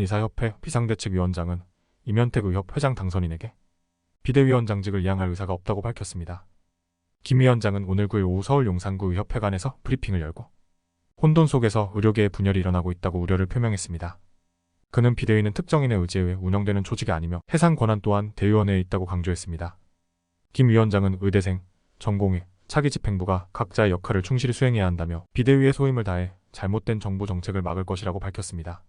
이사협회 비상대책위원장은 임현택 의협 회장 당선인에게 비대위원장직을 이양할 의사가 없다고 밝혔습니다. 김 위원장은 오늘 9일 오후 서울 용산구 의협회관에서 브리핑을 열고 혼돈 속에서 의료계의 분열이 일어나고 있다고 우려를 표명했습니다. 그는 비대위는 특정인의 의지에 의해 운영되는 조직이 아니며 해상 권한 또한 대의원회에 있다고 강조했습니다. 김 위원장은 의대생, 전공의, 차기 집행부가 각자의 역할을 충실히 수행해야 한다며 비대위의 소임을 다해 잘못된 정부 정책을 막을 것이라고 밝혔습니다.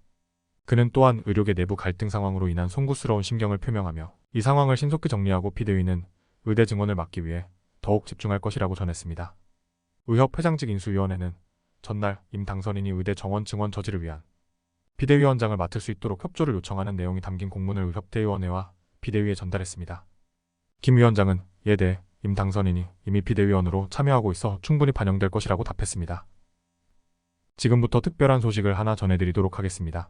그는 또한 의료계 내부 갈등 상황으로 인한 송구스러운 심경을 표명하며 이 상황을 신속히 정리하고 비대위는 의대 증원을 막기 위해 더욱 집중할 것이라고 전했습니다. 의협 회장직 인수위원회는 전날 임 당선인이 의대 정원 증원 저지를 위한 비대위원장을 맡을 수 있도록 협조를 요청하는 내용이 담긴 공문을 의협대위원회와 비대위에 전달했습니다. 김 위원장은 이에 대해 임 당선인이 이미 비대위원으로 참여하고 있어 충분히 반영될 것이라고 답했습니다. 지금부터 특별한 소식을 하나 전해드리도록 하겠습니다.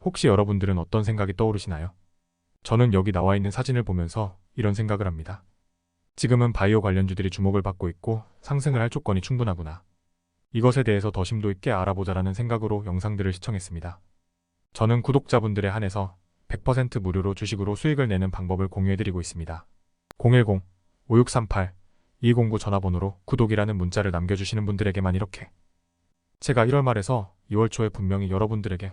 혹시 여러분들은 어떤 생각이 떠오르시나요? 저는 여기 나와 있는 사진을 보면서 이런 생각을 합니다. 지금은 바이오 관련주들이 주목을 받고 있고 상승을 할 조건이 충분하구나. 이것에 대해서 더 심도 있게 알아보자라는 생각으로 영상들을 시청했습니다. 저는 구독자분들에 한해서 100% 무료로 주식으로 수익을 내는 방법을 공유해드리고 있습니다. 010-5638-209 전화번호로 구독이라는 문자를 남겨주시는 분들에게만 이렇게 제가 1월 말에서 2월 초에 분명히 여러분들에게